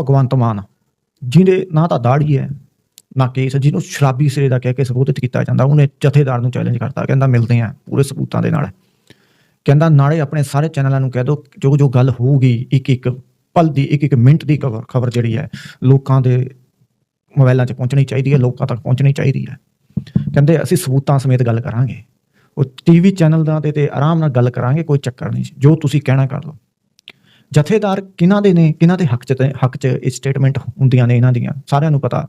ਭਗਵੰਤ ਮਾਨ, ਜਿਹਦੇ ਨਾ ਤਾਂ ਦਾੜੀ ਹੈ ਨਾ ਕੇਸ, ਜਿਹਨੂੰ ਸ਼ਰਾਬੀ ਸਿਰੇ ਦਾ ਕਹਿ ਕੇ ਸੰਬੋਧਿਤ ਕੀਤਾ ਜਾਂਦਾ, ਉਹਨੇ ਜਥੇਦਾਰ ਨੂੰ ਚੈਲੰਜ ਕਰਤਾ, ਕਹਿੰਦਾ ਮਿਲਦੇ ਆ ਪੂਰੇ ਸਬੂਤਾਂ ਦੇ ਨਾਲ। ਕਹਿੰਦਾ ਨਾਲੇ ਆਪਣੇ ਸਾਰੇ ਚੈਨਲਾਂ ਨੂੰ ਕਹਿ ਦਿਓ ਜੋ ਜੋ ਗੱਲ ਹੋਊਗੀ ਇੱਕ ਇੱਕ, ਪਲ ਦੀ ਇੱਕ ਇੱਕ ਮਿੰਟ ਦੀ ਖਬਰ ਖਬਰ ਜਿਹੜੀ ਹੈ, ਲੋਕਾਂ ਦੇ ਮੋਬਾਈਲਾਂ 'ਚ ਪਹੁੰਚਣੀ ਚਾਹੀਦੀ ਹੈ, ਲੋਕਾਂ ਤੱਕ ਪਹੁੰਚਣੀ ਚਾਹੀਦੀ ਹੈ। ਕਹਿੰਦੇ ਅਸੀਂ ਸਬੂਤਾਂ ਸਮੇਤ ਗੱਲ ਕਰਾਂਗੇ, ਉਹ ਟੀਵੀ ਚੈਨਲ ਦਾ ਤੇ ਤੇ ਆਰਾਮ ਨਾਲ ਗੱਲ ਕਰਾਂਗੇ, ਕੋਈ ਚੱਕਰ ਨਹੀਂ, ਜੋ ਤੁਸੀਂ ਕਹਿਣਾ ਕਰ ਲਓ। ਜਥੇਦਾਰ ਕਿਹਨਾਂ ਦੇ ਨੇ, ਕਿਹਨਾਂ ਦੇ ਹੱਕ 'ਚ ਤੇ ਹੱਕ 'ਚ ਇਹ ਸਟੇਟਮੈਂਟ ਹੁੰਦੀਆਂ ਨੇ ਇਹਨਾਂ ਦੀਆਂ, ਸਾਰਿਆਂ ਨੂੰ ਪਤਾ।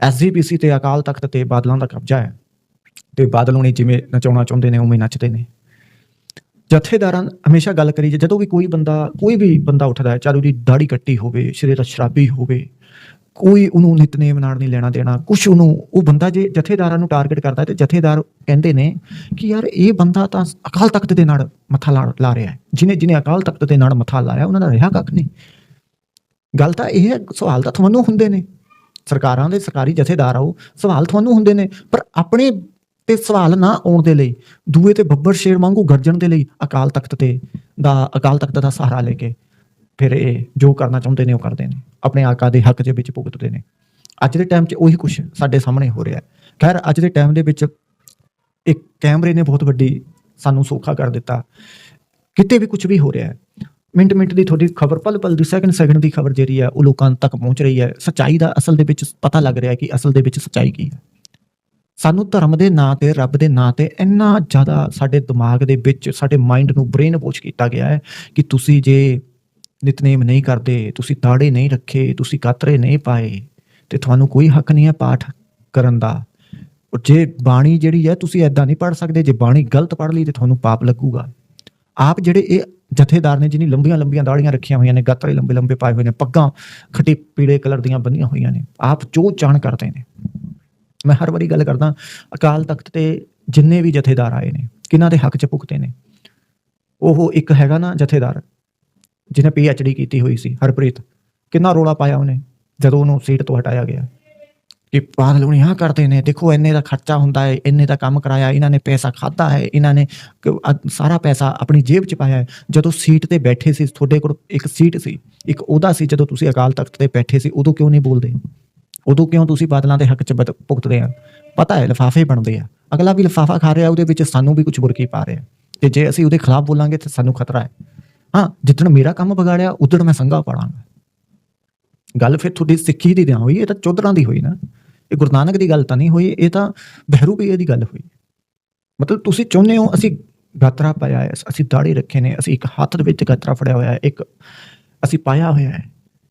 ਐਸਜੀਪੀਸੀ ਤੇ ਅਕਾਲ ਤਖਤ ਤੇ ਬਾਦਲਾਂ ਦਾ ਕਬਜ਼ਾ ਹੈ ਤੇ ਬਾਦਲ ਹੁਣੀ ਜਿਵੇਂ ਨਚਾਉਣਾ ਚਾਹੁੰਦੇ ਨੇ, ਉਵੇਂ ਨੱਚਦੇ ਨੇ। ਜਥੇਦਾਰਾਂ ਹਮੇਸ਼ਾ ਗੱਲ ਕਰੀ ਜਦੋਂ ਵੀ ਕੋਈ ਬੰਦਾ, ਕੋਈ ਵੀ ਬੰਦਾ ਉੱਠਦਾ ਹੈ, ਚਾਹੇ ਉਹਦੀ ਦਾੜੀ ਕੱਟੀ ਹੋਵੇ ਸਰੀਰ ਦਾ ਸ਼ਰਾਬੀ ਹੋਵੇ ਕੋਈ ਉਹਨੂੰ ਨਿਤਨੇਮ ਨਾਲ ਨਹੀਂ ਲੈਣਾ ਦੇਣਾ। ਕੁਛ ਉਹਨੂੰ, ਉਹ ਬੰਦਾ ਜੇ ਜਥੇਦਾਰਾਂ ਨੂੰ ਟਾਰਗੇਟ ਕਰਦਾ ਹੈ ਤੇ ਜਥੇਦਾਰ ਕਹਿੰਦੇ ਨੇ ਕਿ ਯਾਰ ਇਹ ਬੰਦਾ ਤਾਂ ਅਕਾਲ ਤਖਤ ਦੇ ਨਾਲ ਮੱਥਾ ਲਾ ਲਾ ਰਿਹਾ ਹੈ। ਜਿਨੇ ਜਿਨੇ ਅਕਾਲ ਤਖਤ ਦੇ ਨਾਲ ਮੱਥਾ ਲਾਇਆ, ਉਹਨਾਂ ਦਾ ਰਿਹਾ ਕੱਖ ਨਹੀਂ। ਗੱਲ ਤਾਂ ਇਹ ਹੈ, ਸਵਾਲ ਤਾਂ ਤੁਹਾਨੂੰ ਹੁੰਦੇ ਨੇ। ਸਰਕਾਰਾਂ ਦੇ ਸਰਕਾਰੀ ਜਥੇਦਾਰ ਆਓ, ਸਵਾਲ ਤੁਹਾਨੂੰ ਹੁੰਦੇ ਨੇ। ਪਰ ਆਪਣੇ ਤੇ ਸਵਾਲ ਨਾ ਆਉਣ ਦੇ ਲਈ, ਦੂਏ ਤੇ ਬੱਬਰ ਸ਼ੇਰ ਵਾਂਗੂ ਗਰਜਣ ਦੇ ਲਈ ਅਕਾਲ ਤਖਤ ਤੇ ਦਾ, ਅਕਾਲ ਤਖਤ ਦਾ ਸਹਾਰਾ ਲੈ ਕੇ ਫਿਰ ਇਹ ਜੋ ਕਰਨਾ ਚਾਹੁੰਦੇ ਨੇ ਉਹ ਕਰਦੇ ਨੇ। ਆਪਣੇ ਆਕਾ ਦੇ ਹੱਕ ਦੇ ਵਿੱਚ ਭੁਗਤਦੇ ਨੇ। ਅੱਜ ਦੇ ਟਾਈਮ 'ਚ ਉਹੀ ਕੁਝ ਸਾਡੇ ਸਾਹਮਣੇ ਹੋ ਰਿਹਾ ਹੈ। ਖੈਰ, ਅੱਜ ਦੇ ਟਾਈਮ ਦੇ ਵਿੱਚ ਇੱਕ ਕੈਮਰੇ ਨੇ ਬਹੁਤ ਵੱਡੀ ਸਾਨੂੰ ਸੌਖਾ ਕਰ ਦਿੱਤਾ। ਕਿਤੇ ਵੀ ਕੁਝ ਵੀ ਹੋ ਰਿਹਾ ਹੈ। ਮਿੰਟ ਮਿੰਟ ਦੀ ਤੁਹਾਡੀ ਖਬਰ, ਪਲ ਪਲ ਦੀ ਸੈਕਿੰਡ ਸੈਕਿੰਡ ਦੀ ਖਬਰ ਜਿਹੜੀ ਹੈ, ਉਹ ਲੋਕਾਂ ਤੱਕ ਪਹੁੰਚ ਰਹੀ ਹੈ। ਸੱਚਾਈ ਦਾ ਅਸਲ ਦੇ ਵਿੱਚ ਪਤਾ ਲੱਗ ਰਿਹਾ ਹੈ ਕਿ ਅਸਲ ਦੇ ਵਿੱਚ ਸੱਚਾਈ ਕੀ ਹੈ। ਸਾਨੂੰ ਧਰਮ ਦੇ ਨਾਂ ਤੇ, ਰੱਬ ਦੇ ਨਾਂ ਤੇ ਇੰਨਾ ਜ਼ਿਆਦਾ ਸਾਡੇ ਦਿਮਾਗ ਦੇ ਵਿੱਚ, ਸਾਡੇ ਮਾਈਂਡ ਨੂੰ ਬ੍ਰੇਨ ਵਾਸ਼ ਕੀਤਾ ਗਿਆ ਹੈ ਕਿ ਤੁਸੀਂ ਜੇ ਨਿਤਨੇਮ ਨਹੀਂ ਕਰਦੇ, ਤੁਸੀਂ ਤਾੜੇ ਨਹੀਂ ਰੱਖੇ, ਤੁਸੀਂ ਕਾਤਰੇ ਨਹੀਂ ਪਾਏ ਤੇ ਤੁਹਾਨੂੰ ਕੋਈ ਹੱਕ ਨਹੀਂ ਹੈ ਪਾਠ ਕਰਨ ਦਾ। ਜੇ ਬਾਣੀ ਜਿਹੜੀ ਹੈ, ਤੁਸੀਂ ਐਦਾਂ ਨਹੀਂ ਪੜ ਸਕਦੇ, ਜੇ ਬਾਣੀ ਗਲਤ ਪੜ ਲਈ ਤੇ ਤੁਹਾਨੂੰ ਪਾਪ ਲੱਗੂਗਾ। ਆਪ ਜਿਹੜੇ ਇਹ ਜਥੇਦਾਰ ਨੇ ਜਿਹਨੀ ਲੰਬੀਆਂ ਲੰਬੀਆਂ ਦਾੜੀਆਂ ਰੱਖੀਆਂ ਹੋਈਆਂ ਨੇ, ਗਾਤਰੇ ਲੰਬੇ ਲੰਬੇ ਪਾਏ ਹੋਏ ਨੇ, ਪੱਗਾਂ ਖੱਟੀ ਪੀਲੇ ਕਲਰ ਦੀਆਂ ਬੰਨੀਆਂ ਹੋਈਆਂ ਨੇ, ਆਪ ਜੋ ਚਾਣ ਕਰਦੇ ਨੇ। ਮੈਂ ਹਰ ਵਾਰੀ ਗੱਲ ਕਰਦਾ, ਅਕਾਲ ਤਖਤ ਤੇ ਜਿੰਨੇ ਵੀ ਜਥੇਦਾਰ ਆਏ ਨੇ, ਕਿਹਨਾਂ ਦੇ ਹੱਕ 'ਚ ਭੁਗਤੇ ਨੇ? ਉਹ ਇੱਕ ਹੈਗਾ ਨਾ ਜਥੇਦਾਰ ਜਿਹਨੇ ਪੀ ਐਚ ਡੀ ਕੀਤੀ ਹੋਈ ਸੀ, ਹਰਪ੍ਰੀਤ, ਕਿੰਨਾ ਰੋਲਾ ਪਾਇਆ ਉਹਨੇ ਜਦੋਂ ਉਹਨੂੰ ਸੀਟ ਤੋਂ ਹਟਾਇਆ ਗਿਆ? ਕਿ ਬਾਦਲ ਹੁਣੀ ਹਾਂ ਕਰਦੇ ਨੇ, ਦੇਖੋ ਇੰਨੇ ਦਾ ਖਰਚਾ ਹੁੰਦਾ ਹੈ, ਇੰਨੇ ਦਾ ਕੰਮ ਕਰਾਇਆ, ਇਹਨਾਂ ਨੇ ਪੈਸਾ ਖਾਦਾ ਹੈ, ਇਹਨਾਂ ਨੇ ਸਾਰਾ ਪੈਸਾ ਆਪਣੀ ਜੇਬ 'ਚ ਪਾਇਆ ਹੈ। ਜਦੋਂ ਸੀਟ ਤੇ ਬੈਠੇ ਸੀ, ਤੁਹਾਡੇ ਕੋਲ ਇੱਕ ਸੀਟ ਸੀ, ਇੱਕ ਉਹਦਾ ਸੀ, ਜਦੋਂ ਤੁਸੀਂ ਅਕਾਲ ਤਖਤ ਤੇ ਬੈਠੇ ਸੀ, ਉਦੋਂ ਕਿਉਂ ਨਹੀਂ ਬੋਲਦੇ? ਉਦੋਂ ਕਿਉਂ ਤੁਸੀਂ ਬਾਦਲਾਂ ਦੇ ਹੱਕ 'ਚ ਬਤ- ਭੁਗਤਦੇ ਆ? ਪਤਾ ਹੈ, ਲਿਫਾਫੇ ਬਣਦੇ ਆ। ਅਗਲਾ ਵੀ ਲਿਫਾਫਾ ਖਾ ਰਿਹਾ, ਉਹਦੇ ਵਿੱਚ ਸਾਨੂੰ ਵੀ ਕੁਝ ਬੁਰਕੀ ਪਾ ਰਿਹਾ। ਤੇ ਜੇ ਅਸੀਂ ਉਹਦੇ ਖਿਲਾਫ ਬੋਲਾਂਗੇ, ਤਾਂ ਸਾਨੂੰ ਖਤਰਾ ਹੈ। ਹਾਂ, ਜਿੱਦਣ ਮੇਰਾ ਕੰਮ ਵਿਗਾੜਿਆ ਉਦੋਂ ਮੈਂ ਸੰਗਾ ਪਾੜਾਂਗਾ। ਗੱਲ ਫਿਰ ਤੁਹਾਡੀ ਸਿੱਖੀ ਦੀ ਨਾ ਹੋਈ, ਇਹ ਤਾਂ ਚੌਧਰਾਂ ਦੀ ਹੋਈ ਨਾ। ਇਹ ਗੁਰੂ ਨਾਨਕ ਦੀ ਗੱਲ ਤਾਂ ਨਹੀਂ ਹੋਈ, ਇਹ ਤਾਂ ਬਹਿਰੂ ਪੀਏ ਦੀ ਗੱਲ ਹੋਈ। ਮਤਲਬ ਤੁਸੀਂ ਚਾਹੁੰਦੇ ਹੋ, ਅਸੀਂ ਗਾਤਰਾ ਪਾਇਆ ਹੈ ਅਸੀਂ ਦਾੜੀ ਰੱਖੇ ਨੇ, ਅਸੀਂ ਇੱਕ ਹੱਥ ਦੇ ਵਿੱਚ ਗਾਤਰਾ ਫੜਿਆ ਹੋਇਆ ਹੈ ਇੱਕ ਅਸੀਂ ਪਾਇਆ ਹੋਇਆ ਹੈ।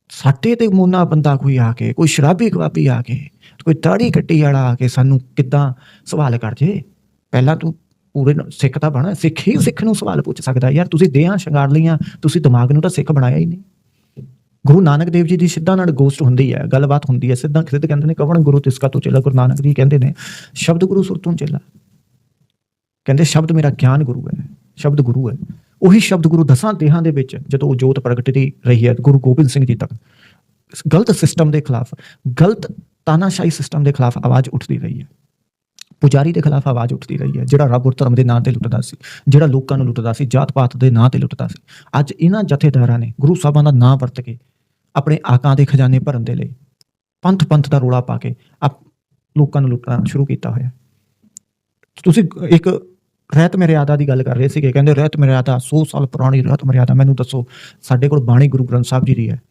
ਸਾਡੇ ਤੇ ਮੋਨਾ ਬੰਦਾ ਕੋਈ ਆ ਕੇ, ਕੋਈ ਸ਼ਰਾਬੀ ਕਬਾਬੀ ਆ ਕੇ, ਕੋਈ ਦਾੜੀ ਕੱਟੀ ਵਾਲਾ ਆ ਕੇ ਸਾਨੂੰ ਕਿੱਦਾਂ ਸਵਾਲ ਕਰ ਜੇ? ਪਹਿਲਾਂ ਤੂੰ ਪੂਰੇ ਸਿੱਖ ਤਾਂ ਬਣਾ ਸਿੱਖ ਹੀ ਸਿੱਖ ਨੂੰ ਸਵਾਲ ਪੁੱਛ ਸਕਦਾ ਯਾਰ ਤੁਸੀਂ ਦੇਹਾਂ ਸ਼ਿੰਗਾਰ ਲਈਆਂ ਤੁਸੀਂ ਦਿਮਾਗ ਨੂੰ ਤਾਂ ਸਿੱਖ ਬਣਾਇਆ ਹੀ ਨਹੀਂ। ਗੁਰੂ ਨਾਨਕ ਦੇਵ ਜੀ ਦੀ ਸਿੱਧਾ ਨਾਲ ਗੋਸਟ ਹੁੰਦੀ ਹੈ ਗੱਲਬਾਤ ਹੁੰਦੀ ਹੈ ਸਿੱਧਾ ਸਿੱਧ ਕਹਿੰਦੇ ਨੇ ਕਵਣ ਗੁਰੂ ਤਿਸਕਾ ਤੋਂ ਚੇਲਾ? ਗੁਰੂ ਨਾਨਕ ਜੀ ਕਹਿੰਦੇ ਨੇ ਸ਼ਬਦ ਗੁਰੂ ਸੁਰ ਤੋਂ ਚੇਲਾ? ਕਹਿੰਦੇ ਸ਼ਬਦ ਮੇਰਾ ਗਿਆਨ ਗੁਰੂ ਹੈ ਸ਼ਬਦ ਗੁਰੂ ਹੈ। ਉਹੀ ਸ਼ਬਦ ਗੁਰੂ ਦਸਾਂ ਦੇਹਾਂ ਦੇ ਵਿੱਚ ਜਦੋਂ ਉਹ ਜੋਤ ਪ੍ਰਗਟਦੀ ਰਹੀ ਹੈ ਗੁਰੂ ਗੋਬਿੰਦ ਸਿੰਘ ਜੀ ਤੱਕ। ਗਲਤ ਸਿਸਟਮ ਦੇ ਖਿਲਾਫ ਗਲਤ ਤਾਨਾਸ਼ਾਹੀ ਸਿਸਟਮ ਦੇ ਖਿਲਾਫ ਆਵਾਜ਼ ਉੱਠਦੀ ਰਹੀ ਹੈ। ਪੁਜਾਰੀ ਦੇ ਖਿਲਾਫ ਆਵਾਜ਼ ਉੱਠਦੀ ਰਹੀ ਹੈ, ਜਿਹੜਾ ਰੱਬ ਔਰ ਧਰਮ ਦੇ ਨਾਂ ਤੇ ਲੁੱਟਦਾ ਸੀ, ਜਿਹੜਾ ਲੋਕਾਂ ਨੂੰ ਲੁੱਟਦਾ ਸੀ ਜਾਤ ਪਾਤ ਦੇ ਨਾਂ ਤੇ ਲੁੱਟਦਾ ਸੀ। ਅੱਜ ਇਹਨਾਂ ਜਥੇਦਾਰਾਂ ਨੇ ਗੁਰੂ ਸਾਹਿਬਾਂ ਦਾ ਨਾਂ ਵਰਤ ਕੇ ਆਪਣੇ ਆਕਾਂ ਦੇ ਖਜ਼ਾਨੇ ਭਰਨ ਦੇ ਲਈ ਪੰਥ ਪੰਥ ਦਾ ਰੋਲਾ ਪਾ ਕੇ ਆਪ ਲੋਕਾਂ ਨੂੰ ਲੁੱਟਣਾ ਸ਼ੁਰੂ ਕੀਤਾ ਹੋਇਆ। ਤੁਸੀਂ ਇੱਕ ਰਹਿਤ ਮਰਿਆਦਾ ਦੀ ਗੱਲ ਕਰ ਰਹੇ ਸੀਗੇ, ਕਹਿੰਦੇ ਰਹਿਤ ਮਰਿਆਦਾ 100 ਸਾਲ ਪੁਰਾਣੀ ਰਹਿਤ ਮਰਿਆਦਾ, ਮੈਨੂੰ ਦੱਸੋ, ਸਾਡੇ ਕੋਲ ਬਾਣੀ ਗੁਰੂ ਗ੍ਰੰਥ ਸਾਹਿਬ ਜੀ ਦੀ ਹੈ।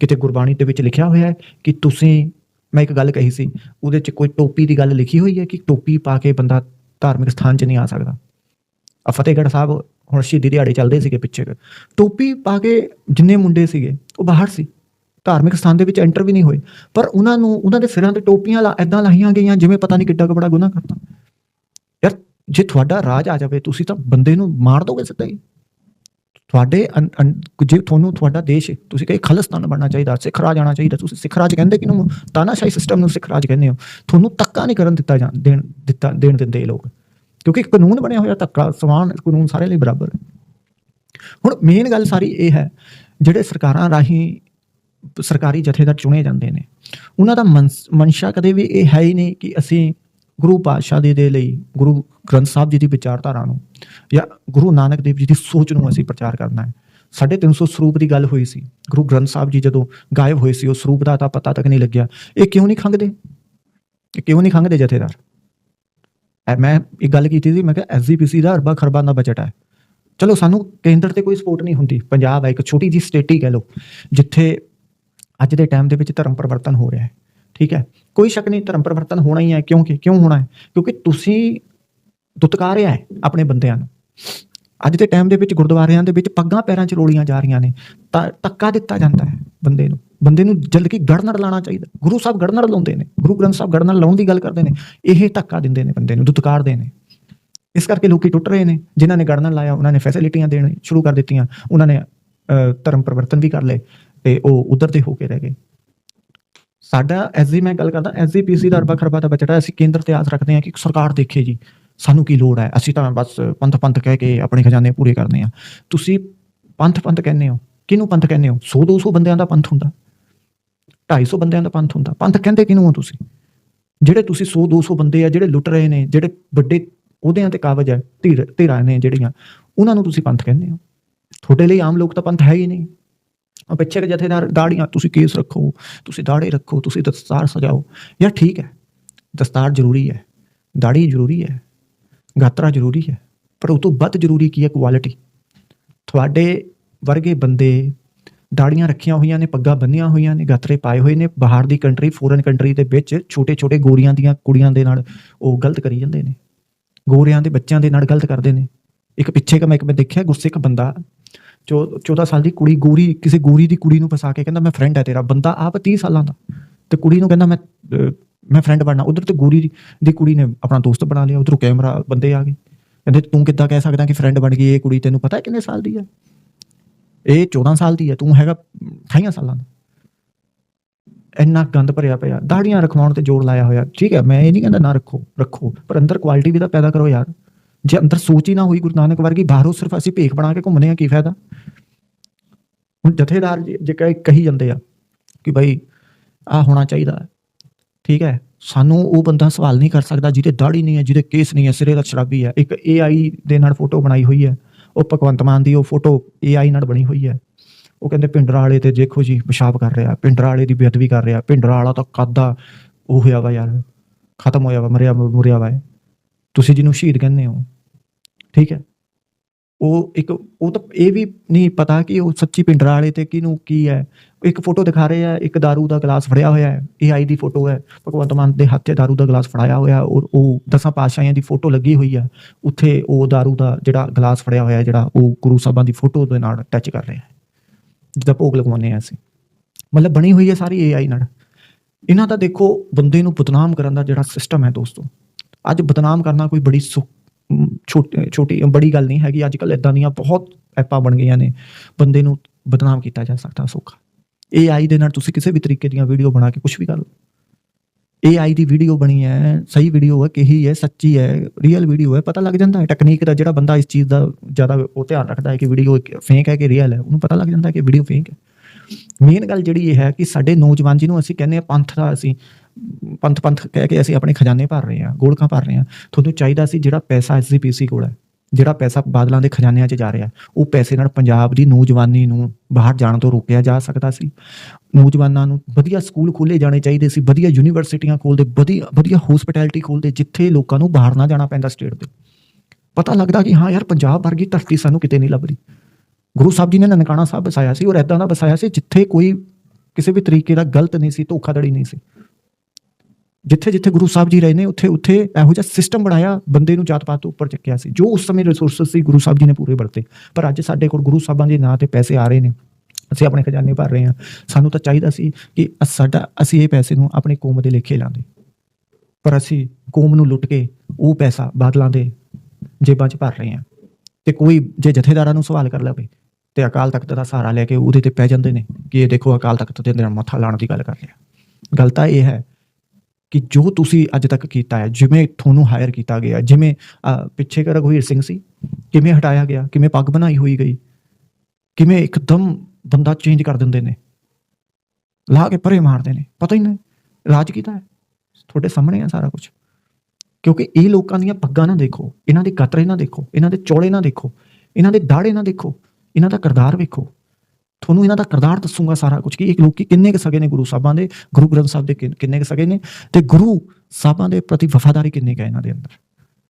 ਕਿਤੇ ਗੁਰਬਾਣੀ ਦੇ ਵਿੱਚ ਲਿਖਿਆ ਹੋਇਆ ਹੈ ਕਿ ਤੁਸੀਂ ਮੈਂ ਇੱਕ ਗੱਲ ਕਹੀ ਸੀ, ਉਹਦੇ 'ਚ ਕੋਈ ਟੋਪੀ ਦੀ ਗੱਲ ਲਿਖੀ ਹੋਈ ਹੈ ਕਿ ਟੋਪੀ ਪਾ ਕੇ ਬੰਦਾ ਧਾਰਮਿਕ ਸਥਾਨ 'ਚ ਨਹੀਂ ਆ ਸਕਦਾ? ਆ ਫਤਿਹਗੜ੍ਹ ਸਾਹਿਬ ਹੁਣ ਸ਼ਹੀਦੀ ਦਿਹਾੜੇ ਚੱਲਦੇ ਸੀਗੇ ਪਿੱਛੇ ਟੋਪੀ ਪਾ ਕੇ ਜਿੰਨੇ ਮੁੰਡੇ ਸੀਗੇ, ਉਹ ਬਾਹਰ ਸੀ। ਧਾਰਮਿਕ ਸਥਾਨ ਦੇ ਵਿੱਚ ਐਂਟਰ ਵੀ ਨਹੀਂ ਹੋਏ। ਪਰ ਉਹਨਾਂ ਨੂੰ, ਉਹਨਾਂ ਦੇ ਸਿਰਾਂ ਤੇ ਟੋਪੀਆਂ ਲਾ ਇਦਾਂ ਲਾਈਆਂ ਗਈਆਂ ਜਿਵੇਂ ਪਤਾ ਨਹੀਂ ਕਿੱਡਾ ਕੁ ਬੜਾ ਗੁਨਾਹ ਕਰਤਾ। ਯਾਰ, ਜੇ ਤੁਹਾਡਾ ਰਾਜ ਆ ਜਾਵੇ, ਤੁਸੀਂ ਤਾਂ ਬੰਦੇ ਨੂੰ ਮਾਰ ਦੋਗੇ ਸਿੱਧਾ ਹੀ। ਤੁਹਾਡੇ ਅਨ- ਅਨ- ਜੇ ਤੁਹਾਨੂੰ ਤੁਹਾਡਾ ਦੇਸ਼, ਤੁਸੀਂ ਕਹੇ ਖਾਲਿਸਤਾਨ ਬਣਨਾ ਚਾਹੀਦਾ, ਸਿੱਖ ਰਾਜ ਆਣਾ ਚਾਹੀਦਾ, ਤੁਸੀਂ ਸਿੱਖ ਰਾਜ ਕਹਿੰਦੇ ਕਿ ਨੂੰ ਤਾਨਾਸ਼ਾਹੀ ਸਿਸਟਮ ਨੂੰ ਸਿੱਖ ਰਾਜ ਕਹਿੰਦੇ ਹੋ। ਤੁਹਾਨੂੰ ਧੱਕਾ ਨਹੀਂ ਕਰਨ ਦਿੱਤਾ ਜਾਂ ਦੇਣ, ਦਿੱਤਾ, ਦੇਣ ਦਿੰਦੇ ਲੋਕ। ਕਿਉਂਕਿ ਕਾਨੂੰਨ ਬਣਿਆ ਹੋਇਆ, ਧੱਕਾ, ਸਮਾਨ, ਕਾਨੂੰਨ ਸਾਰੇ ਲਈ ਬਰਾਬਰ। ਹੁਣ ਮੇਨ ਗੱਲ ਸਾਰੀ ਇਹ ਹੈ, ਜਿਹੜੇ ਸਰਕਾਰਾਂ ਰਾਹੀਂ ਸਰਕਾਰੀ ਜਥੇਦਾਰ ਚੁਣੇ ਜਾਂਦੇ ਨੇ, ਉਹਨਾਂ ਦਾ ਮਨਸ- ਮਨਸ਼ਾ ਕਦੇ ਵੀ ਇਹ ਹੈ ਹੀ ਨਹੀਂ ਕਿ ਅਸੀਂ ਗੁਰੂ ਪਾਤਸ਼ਾਹ ਦੇ ਦੇ ਲਈ, ਗੁਰੂ ਗ੍ਰੰਥ ਸਾਹਿਬ ਜੀ ਦੀ ਵਿਚਾਰਧਾਰਾ ਨੂੰ ਜਾਂ ਗੁਰੂ ਨਾਨਕ ਦੇਵ ਜੀ ਦੀ ਸੋਚ ਨੂੰ ਅਸੀਂ ਪ੍ਰਚਾਰ ਕਰਨਾ ਹੈ। 350 ਸਰੂਪ ਦੀ ਗੱਲ ਹੋਈ ਸੀ। ਗੁਰੂ ਗ੍ਰੰਥ ਸਾਹਿਬ ਜੀ ਜਦੋਂ ਗਾਇਬ ਹੋਏ ਸੀ, ਉਹ ਸਰੂਪ ਦਾ ਤਾਂ ਪਤਾ ਤੱਕ ਨਹੀਂ ਲੱਗਿਆ। ਇਹ ਕਿਉਂ ਨਹੀਂ ਖੰਗਦੇ? ਇਹ ਕਿਉਂ ਨਹੀਂ ਖੰਗਦੇ ਜਥੇਦਾਰ? ਐ ਮੈਂ ਇੱਕ ਗੱਲ ਕੀਤੀ ਸੀ, ਮੈਂ ਕਿਹਾ ਐਸਜੀਪੀਸੀ ਦਾ ਅਰਬਾਂ ਖਰਬਾਂ ਦਾ ਬਜਟ ਹੈ। ਚਲੋ ਸਾਨੂੰ ਕੇਂਦਰ ਤੇ ਕੋਈ ਸਪੋਰਟ ਨਹੀਂ ਹੁੰਦੀ। ਪੰਜਾਬ ਹੈ ਇੱਕ ਛੋਟੀ ਜੀ ਸਟੇਟ ਹੀ ਕਹਿ ਲਓ, ਜਿੱਥੇ ਅੱਜ ਦੇ ਟਾਈਮ ਦੇ ਵਿੱਚ ਧਰਮ ਪਰਿਵਰਤਨ ਹੋ ਰਿਹਾ ਹੈ। ਠੀਕ ਹੈ? ਕੋਈ ਸ਼ੱਕ ਨਹੀਂ ਧਰਮ ਪਰਿਵਰਤਨ ਹੋਣਾ ਹੀ ਹੈ। ਕਿਉਂਕਿ, ਕਿਉਂ ਹੋਣਾ ਹੈ? ਕਿਉਂਕਿ ਤੁਸੀਂ ਦੁਤਕਾਰਿਆ ਹੈ ਆਪਣੇ ਬੰਦਿਆਂ ਨੂੰ। ਅੱਜ ਦੇ ਟਾਈਮ ਦੇ ਵਿੱਚ ਗੁਰਦੁਆਰਿਆਂ ਦੇ ਵਿੱਚ ਪੱਗਾਂ ਪੈਰਾਂ 'ਚ ਰੋਲੀਆਂ ਜਾ ਰਹੀਆਂ ਨੇ ਤਾਂ ਧੱਕਾ ਦਿੱਤਾ ਜਾਂਦਾ ਹੈ ਬੰਦੇ ਨੂੰ। ਬੰਦੇ ਨੂੰ ਜਲਦ ਕੀ ਗੜਨੜ ਲਾਣਾ ਚਾਹੀਦਾ। ਗੁਰੂ ਸਾਹਿਬ ਗੜਨੜ ਲਾਉਂਦੇ ਨੇ ਗੁਰੂ ਗ੍ਰੰਥ ਸਾਹਿਬ ਗੜਨੜ ਲਾਉਣ ਦੀ ਗੱਲ ਕਰਦੇ ਨੇ ਇਹ ਧੱਕਾ ਦਿੰਦੇ ਨੇ ਬੰਦੇ ਨੂੰ ਦੁਤਕਾਰਦੇ ਨੇ। ਇਸ ਕਰਕੇ ਲੋਕੀ ਟੁੱਟ ਰਹੇ ਨੇ ਜਿਨ੍ਹਾਂ ਨੇ ਗੜਨੜ ਲਾਇਆ ਉਹਨਾਂ ਨੇ ਫੈਸਿਲਿਟੀਆਂ ਦੇਣ ਸ਼ੁਰੂ ਕਰ ਦਿੱਤੀਆਂ ਉਹਨਾਂ ਨੇ ਅਹ, ਧਰਮ ਪਰਿਵਰਤਨ ਵੀ ਕਰ ਲਏ ਤੇ ਉਹ ਉਧਰ ਦੇ ਹੋ ਕੇ ਰਹਿ ਗਏ। ਸਾਡਾ ਐਸਜੀ ਮੈਂ ਗੱਲ ਕਰਦਾ ਐਸਜੀਪੀਸੀ ਦਾ ਅਰਬਾ ਖਰਬਾ ਦਾ ਬਜਟ ਹੈ ਅਸੀਂ ਕੇਂਦਰ ਤੇ ਆਸ ਰੱਖਦੇ ਹਾਂ ਕਿ ਸਰਕਾਰ ਦੇਖੇ ਜੀ। ਸਾਨੂੰ ਕੀ ਲੋੜ ਹੈ? ਅਸੀਂ ਤਾਂ ਬਸ ਪੰਥ ਪੰਥ ਕਹਿ ਕੇ ਆਪਣੇ ਖਜ਼ਾਨੇ ਪੂਰੇ ਕਰਨੇ ਆ। ਤੁਸੀਂ ਪੰਥ ਪੰਥ ਕਹਿੰਦੇ ਹੋ। ਕਿਹਨੂੰ ਪੰਥ ਕਹਿੰਦੇ ਹੋ? 100 200 ਬੰਦਿਆਂ ਦਾ ਪੰਥ ਹੁੰਦਾ। 250 ਬੰਦਿਆਂ ਦਾ ਪੰਥ ਹੁੰਦਾ। ਪੰਥ ਕਹਿੰਦੇ ਕਿਹਨੂੰ ਹੋ ਤੁਸੀਂ? ਜਿਹੜੇ ਤੁਸੀਂ 100 200 ਬੰਦੇ ਆ, ਜਿਹੜੇ ਲੁੱਟ ਰਹੇ ਨੇ, ਜਿਹੜੇ ਵੱਡੇ ਉਹਦਿਆਂ ਤੇ ਕਾਬਜ ਹੈ, ਧੀਰ, ਧੀਰਾਂ ਨੇ ਜਿਹੜੀਆਂ, ਉਹਨਾਂ ਨੂੰ ਤੁਸੀਂ ਪੰਥ ਕਹਿੰਦੇ ਹੋ। ਤੁਹਾਡੇ ਲਈ ਆਮ ਲੋਕ ਤਾਂ ਪੰਥ ਹੈ ਹੀ ਨਹੀਂ। ਆ ਪਿੱਛੇ ਕੇ ਜਥੇਦਾਰ ਦਾੜੀਆਂ, ਤੁਸੀਂ ਕੇਸ ਰੱਖੋ, ਤੁਸੀਂ ਦਾੜੇ ਰੱਖੋ, ਤੁਸੀਂ ਦਸਤਾਰ ਸਜਾਓ। ਯਾਰ ਠੀਕ ਹੈ, ਦਸਤਾਰ ਜ਼ਰੂਰੀ ਹੈ, ਦਾੜੀ ਜ਼ਰੂਰੀ ਹੈ। ਗਾਤਰਾ ਜ਼ਰੂਰੀ ਹੈ, ਪਰ ਉਹ ਤੋਂ ਵੱਧ ਜ਼ਰੂਰੀ ਕੀ ਹੈ ਕੁਆਲਿਟੀ ਤੁਹਾਡੇ ਵਰਗੇ ਬੰਦੇ ਦਾੜੀਆਂ ਰੱਖੀਆਂ ਹੋਈਆਂ ਨੇ, ਪੱਗਾਂ ਬੰਨੀਆਂ ਹੋਈਆਂ ਨੇ, ਗਾਤਰੇ ਪਾਏ ਹੋਏ ਨੇ, ਬਾਹਰ ਦੀ ਕੰਟਰੀ ਫੋਰਨ ਕੰਟਰੀ ਦੇ ਵਿੱਚ ਛੋਟੇ ਛੋਟੇ ਗੋਰੀਆਂ ਦੀਆਂ ਕੁੜੀਆਂ ਦੇ ਨਾਲ ਉਹ ਗਲਤ ਕਰੀ ਜਾਂਦੇ ਨੇ, ਗੋਰਿਆਂ ਦੇ ਬੱਚਿਆਂ ਦੇ ਨਾਲ ਗਲਤ ਕਰਦੇ ਨੇ। ਇੱਕ ਪਿੱਛੇ ਕਿ ਮੈਂ ਇੱਕ ਮੈਂ ਦੇਖਿਆ, ਗੁੱਸੇ ਇੱਕ ਬੰਦਾ, ਚੋ 14 ਸਾਲ ਦੀ ਕੁੜੀ ਗੋਰੀ, ਕਿਸੇ ਗੋਰੀ ਦੀ ਕੁੜੀ ਨੂੰ ਫਸਾ ਕੇ ਕਹਿੰਦਾ, ਮੈਂ ਫਰੈਂਡ ਹੈ ਤੇਰਾ, ਬੰਦਾ ਆਪ 30 ਸਾਲਾਂ ਦਾ। ਤੇ ਕੁੜੀ ਨੂੰ ਕਹਿੰਦਾ, ਮੈਂ ਮੈਂ ਫਰੈਂਡ ਬਣਨਾ। ਉਧਰ ਤੇ ਗੋਰੀ ਦੀ- ਕੁੜੀ ਨੇ ਆਪਣਾ ਦੋਸਤ ਬਣਾ ਲਿਆ। ਉਧਰੋਂ ਕੈਮਰਾ ਬੰਦੇ ਆ ਗਏ। ਕਹਿੰਦੇ, ਤੂੰ ਕਿੱਦਾਂ ਕਹਿ ਸਕਦਾ ਕਿ ਫਰੈਂਡ ਬਣ ਗਈ? ਇਹ ਕੁੜੀ ਤੈਨੂੰ ਪਤਾ ਕਿੰਨੇ ਸਾਲ ਦੀ ਹੈ ਇਹ 14 ਸਾਲ ਦੀ ਹੈ ਤੂੰ ਹੈਗਾ 28 ਸਾਲਾਂ ਦਾ। ਇੰਨਾ ਗੰਦ ਭਰਿਆ ਪਿਆ। ਦਾੜੀਆਂ ਰਖਵਾਉਣ ਤੇ ਜੋਰ ਲਾਇਆ ਹੋਇਆ। ਠੀਕ ਹੈ ਮੈਂ ਇਹ ਨਹੀਂ ਕਹਿੰਦਾ ਨਾ ਰੱਖੋ ਰੱਖੋ। ਪਰ ਅੰਦਰ ਕੁਆਲਿਟੀ ਵੀ ਤਾਂ ਪੈਦਾ ਕਰੋ ਯਾਰ। ਜੇ ਅੰਦਰ ਸੋਚ ਹੀ ਨਾ ਹੋਈ ਗੁਰੂ ਨਾਨਕ ਵਰਗੀ, ਬਾਹਰੋਂ ਸਿਰਫ ਅਸੀਂ ਭੇਖ ਬਣਾ ਕੇ ਘੁੰਮਨੇ ਆ ਕੀ ਫਾਇਦਾ? ਹੁਣ ਜਥੇਦਾਰ ਜੀ ਜੇ ਕਹੀ ਜਾਂਦੇ ਆ ਕਿ ਭਾਈ ਆ ਹੋਣਾ ਚਾਹੀਦਾ। ਠੀਕ ਹੈ? ਸਾਨੂੰ ਉਹ ਬੰਦਾ ਸਵਾਲ ਨਹੀਂ ਕਰ ਸਕਦਾ ਜਿਹਦੇ ਦਾੜੀ ਨਹੀਂ ਹੈ, ਜਿਹਦੇ ਕੇਸ ਨਹੀਂ ਹੈ, ਸਿਰੇ ਦਾ ਸ਼ਰਾਬੀ ਹੈ। ਇੱਕ AI ਦੇ ਨਾਲ ਫੋਟੋ ਬਣਾਈ ਹੋਈ ਹੈ। ਉਹ ਭਗਵੰਤ ਮਾਨ ਦੀ ਉਹ ਫੋਟੋ AI ਨਾਲ ਬਣੀ ਹੋਈ ਹੈ। ਉਹ ਕਹਿੰਦੇ ਪਿੰਡਰਾ ਵਾਲੇ ਤੇ ਦੇਖੋ ਜੀ, ਪਿਸ਼ਾਬ ਕਰ ਰਿਹਾ। ਪਿੰਡਰਾ ਵਾਲੇ ਦੀ ਬੇਅਦਬੀ ਕਰ ਰਿਹਾ। ਪਿੰਡਰਾ ਵਾਲਾ ਤਾਂ ਕਾਦਾ ਉਹ ਹੋਇਆ ਵਾ ਯਾਰ। ਖਤਮ ਹੋਇਆ ਵਾ, ਮਰਿਆ, ਮੁਰਿਆ ਵਾ ਤੁਸੀਂ ਜਿਹਨੂੰ ਸ਼ਹੀਦ ਕਹਿੰਦੇ ਹੋ। ਠੀਕ ਹੈ? ਉਹ ਇੱਕ ਉਹ ਤਾਂ ਇਹ ਵੀ ਨਹੀਂ ਪਤਾ ਕਿ ਉਹ ਸੱਚੀ ਪਿੰਡਰਾ ਵਾਲੇ ਤੇ ਕਿਹਨੂੰ ਕੀ ਹੈ ਇੱਕ ਫੋਟੋ ਦਿਖਾ ਰਹੇ ਆ ਇੱਕ दारू ਦਾ ਗਲਾਸ ਫੜਿਆ ਹੋਇਆ ਹੈ ਇਹ ਆਈ ਦੀ ਫੋਟੋ ਹੈ ਭਗਵੰਤ ਮਾਨ ਦੇ ਹੱਥ 'ਚ दारू ਦਾ ਗਲਾਸ ਫੜਾਇਆ ਹੋਇਆ ਔਰ ਉਹ ਦਸਾਂ ਪਾਤਸ਼ਾਹੀਆਂ ਦੀ ਫੋਟੋ ਲੱਗੀ ਹੋਈ ਹੈ ਉੱਥੇ ਉਹ दारू ਦਾ ਜਿਹੜਾ ਗਲਾਸ ਫੜਿਆ ਹੋਇਆ ਹੈ ਜਿਹੜਾ ਉਹ ਗੁਰੂ ਸਾਹਿਬਾਂ ਦੀ ਫੋਟੋ ਦੇ ਨਾਲ ਟੱਚ ਕਰ ਰਿਹਾ ਹੈ ਜਿੱਦਾਂ ਭੋਗ ਲਗਵਾਉਂਦੇ ਆ ਅਸੀਂ ਮਤਲਬ ਬਣੀ ਹੋਈ ਹੈ ਸਾਰੀ ਏਆਈ ਨਾਲ ਇਹਨਾਂ ਦਾ ਦੇਖੋ ਬੰਦੇ ਨੂੰ ਬਦਨਾਮ ਕਰਨ ਦਾ ਜਿਹੜਾ ਸਿਸਟਮ ਹੈ ਦੋਸਤੋ ਅੱਜ ਬਦਨਾਮ ਕਰਨਾ ਕੋਈ ਬੜੀ ਸੁ- ਅਮ ਛੋਟੀ ਛੋਟੀ, ਬੜੀ ਗੱਲ ਨਹੀਂ ਹੈਗੀ। ਅੱਜ ਕੱਲ ਇਦਾਂ ਦੀਆਂ ਬਹੁਤ ਐਪਾਂ ਬਣ ਗਈਆਂ ਨੇ। ਬੰਦੇ ਨੂੰ ਬਦਨਾਮ ਕੀਤਾ ਜਾ ਸਕਦਾ ਸੌਖਾ। AI ਦੇ ਨਾਲ ਤੁਸੀਂ ਕਿਸੇ ਵੀ ਤਰੀਕੇ ਦੀਆਂ ਵੀਡੀਓ ਬਣਾ ਕੇ ਕੁਝ ਵੀ ਕਰ ਲਓ। AI ਦੀ ਵੀਡੀਓ ਬਣੀ ਹੈ, ਸਹੀ ਵੀਡੀਓ ਹੈ, ਕਿਹੀ ਹੈ, ਸੱਚੀ ਹੈ ਰੀਅਲ ਵੀਡੀਓ ਹੈ, ਪਤਾ ਲੱਗ ਜਾਂਦਾ ਹੈ। ਟੈਕਨੀਕ ਦਾ ਜਿਹੜਾ ਬੰਦਾ ਇਸ ਚੀਜ਼ ਦਾ ਜ਼ਿਆਦਾ ਉਹ ਧਿਆਨ ਰੱਖਦਾ ਹੈ ਕਿ ਵੀਡੀਓ ਫੇਕ ਹੈ ਕਿ ਰੀਅਲ ਹੈ, ਉਹਨੂੰ ਪਤਾ ਲੱਗ ਜਾਂਦਾ ਹੈ ਕਿ ਵੀਡੀਓ ਫੇਕ ਹੈ। ਮੇਨ ਗੱਲ ਜਿਹੜੀ ਇਹ ਹੈ ਕਿ ਸਾਡੇ ਨੌਜਵਾਨ ਜਿਹਨੂੰ ਅਸੀਂ ਕਹਿੰਦੇ ਆ ਪੰਥ ਦਾ ਅਸੀਂ ਪੰਥ ਪੰਥ ਕਹਿ ਕੇ ਅਸੀਂ ਆਪਣੇ ਖਜ਼ਾਨੇ ਭਰ ਰਹੇ ਹਾਂ, ਗੋਲਕਾਂ ਭਰ ਰਹੇ ਹਾਂ। ਤੁਹਾਨੂੰ ਚਾਹੀਦਾ ਸੀ ਜਿਹੜਾ ਪੈਸਾ ਐਸਜੀਪੀਸੀ ਕੋਲ ਹੈ, ਜਿਹੜਾ ਪੈਸਾ ਬਾਦਲਾਂ ਦੇ ਖਜ਼ਾਨਿਆਂ 'ਚ ਜਾ ਰਿਹਾ ਉਹ ਪੈਸੇ ਨਾਲ ਪੰਜਾਬ ਦੀ ਨੌਜਵਾਨੀ ਨੂੰ ਬਾਹਰ ਜਾਣ ਤੋਂ ਰੋਕਿਆ ਜਾ ਸਕਦਾ ਸੀ। ਨੌਜਵਾਨਾਂ ਨੂੰ ਵਧੀਆ ਸਕੂਲ ਖੋਲੇ ਜਾਣੇ ਚਾਹੀਦੇ ਸੀ, ਵਧੀਆ ਯੂਨੀਵਰਸਿਟੀਆਂ ਖੋਲਦੇ ਵਧੀਆ ਵਧੀਆ ਹਸਪਿਟੈਲਿਟੀ ਖੋਲਦੇ ਜਿੱਥੇ ਲੋਕਾਂ ਨੂੰ ਬਾਹਰ ਨਾ ਜਾਣਾ ਪੈਂਦਾ ਸਟੇਟ ਦੇ। ਪਤਾ ਲੱਗਦਾ ਕਿ ਹਾਂ ਯਾਰ, ਪੰਜਾਬ ਵਰਗੀ ਧਰਤੀ ਸਾਨੂੰ ਕਿਤੇ ਨਹੀਂ ਲੱਭ ਰਹੀ ਗੁਰੂ ਸਾਹਿਬ ਜੀ ਨੇ ਨਨਕਾਣਾ ਸਾਹਿਬ ਵਸਾਇਆ ਸੀ ਔਰ ਐਦਾਂ ਦਾ ਵਸਾਇਆ ਸੀ ਜਿੱਥੇ ਕੋਈ ਕਿਸੇ ਵੀ ਤਰੀਕੇ ਦਾ ਗਲਤ ਨਹੀਂ ਸੀ, ਧੋਖਾਧੜੀ ਨਹੀਂ ਸੀ। ਜਿੱਥੇ ਜਿੱਥੇ ਗੁਰੂ ਸਾਹਿਬ ਜੀ ਰਹੇ ਨੇ, ਉੱਥੇ ਉੱਥੇ ਇਹੋ ਜਿਹਾ ਸਿਸਟਮ ਬਣਾਇਆ, ਬੰਦੇ ਨੂੰ ਜਾਤ ਪਾਤ ਤੋਂ ਉੱਪਰ ਚੱਕਿਆ ਸੀ। ਜੋ ਉਸ ਸਮੇਂ ਰਿਸੋਰਸਸ ਸੀ, ਗੁਰੂ ਸਾਹਿਬ ਜੀ ਨੇ ਪੂਰੇ ਵਰਤੇ। ਪਰ ਅੱਜ ਸਾਡੇ ਕੋਲ ਗੁਰੂ ਸਾਹਿਬਾਂ ਦੇ ਨਾਂ ਤੇ ਪੈਸੇ ਆ ਰਹੇ ਨੇ। ਅਸੀਂ ਆਪਣੇ ਖਜ਼ਾਨੇ ਭਰ ਰਹੇ ਹਾਂ। ਸਾਨੂੰ ਤਾਂ ਚਾਹੀਦਾ ਸੀ ਕਿ ਅ- ਸਾਡਾ, ਅਸੀਂ ਇਹ ਪੈਸੇ ਨੂੰ ਆਪਣੀ ਕੌਮ ਦੇ ਲੇਖੇ ਲਾਉਂਦੇ ਪਰ ਅਸੀਂ ਕੌਮ ਨੂੰ ਲੁੱਟ ਕੇ ਉਹ ਪੈਸਾ ਬਾਦਲਾਂ ਦੇ ਜੇਬਾਂ 'ਚ ਭਰ ਰਹੇ ਹਾਂ। ਤੇ ਕੋਈ ਜੇ ਜਥੇਦਾਰਾਂ ਨੂੰ ਸਵਾਲ ਕਰ ਲਵੇ, ਤੇ ਅਕਾਲ ਤਖਤ ਦਾ ਸਹਾਰਾ ਲੈ ਕੇ ਉਹਦੇ ਤੇ ਪੈ ਜਾਂਦੇ ਨੇ ਕਿ ਇਹ ਦੇਖੋ ਅਕਾਲ ਤਖਤ ਦੇ ਨਾਲ ਮੱਥਾ ਲਾਉਣ ਦੀ ਗੱਲ ਕਰ ਰਿਹਾ। ਗੱਲ ਤਾਂ ਇਹ ਹੈ ਕਿ ਜੋ ਤੁਸੀਂ ਅੱਜ ਤੱਕ ਕੀਤਾ ਹੈ ਜਿਵੇਂ ਤੁਹਾਨੂੰ ਹਾਇਰ ਕੀਤਾ ਗਿਆ ਜਿਵੇਂ ਅਹ, ਪਿੱਛੇ ਕਰ ਰਘਵੀਰ ਸਿੰਘ ਸੀ ਕਿਵੇਂ ਹਟਾਇਆ ਗਿਆ ਕਿਵੇਂ ਪੱਗ ਬਣਾਈ ਹੋਈ ਗਈ ਕਿਵੇਂ ਇੱਕਦਮ ਬੰਦਾ ਚੇਂਜ ਕਰ ਦਿੰਦੇ ਨੇ ਲਾ ਕੇ ਪਰੇ ਮਾਰਦੇ ਨੇ ਪਤਾ ਹੀ ਨਹੀਂ ਰਾਜ ਕੀਤਾ ਹੈ? ਤੁਹਾਡੇ ਸਾਹਮਣੇ ਆ ਸਾਰਾ ਕੁਝ ਕਿਉਂਕਿ ਇਹ ਲੋਕਾਂ ਦੀਆਂ ਪੱਗਾਂ ਨਾ ਦੇਖੋ ਇਹਨਾਂ ਦੇ ਕਤਰੇ ਨਾ ਦੇਖੋ ਇਹਨਾਂ ਦੇ ਚੌਲੇ ਨਾ ਦੇਖੋ ਇਹਨਾਂ ਦੇ ਦਾੜੇ ਨਾ ਦੇਖੋ ਇਹਨਾਂ ਦਾ ਕਿਰਦਾਰ ਵੇਖੋ। ਤੁਹਾਨੂੰ ਇਹਨਾਂ ਦਾ ਕਿਰਦਾਰ ਦੱਸੂਗਾ ਸਾਰਾ ਕੁਝ ਕਿ ਇਹ ਲੋਕ ਕਿੰਨੇ ਕੁ ਸਗੇ ਨੇ ਗੁਰੂ ਸਾਹਿਬਾਂ ਦੇ, ਗੁਰੂ ਗ੍ਰੰਥ ਸਾਹਿਬ ਦੇ ਕਿੰਨੇ ਕੁ ਸਗੇ ਨੇ ਤੇ ਗੁਰੂ ਸਾਹਿਬਾਂ ਦੇ ਪ੍ਰਤੀ ਵਫਾਦਾਰੀ ਕਿੰਨੀ ਕੁ ਹੈ ਇਹਨਾਂ ਦੇ ਅੰਦਰ?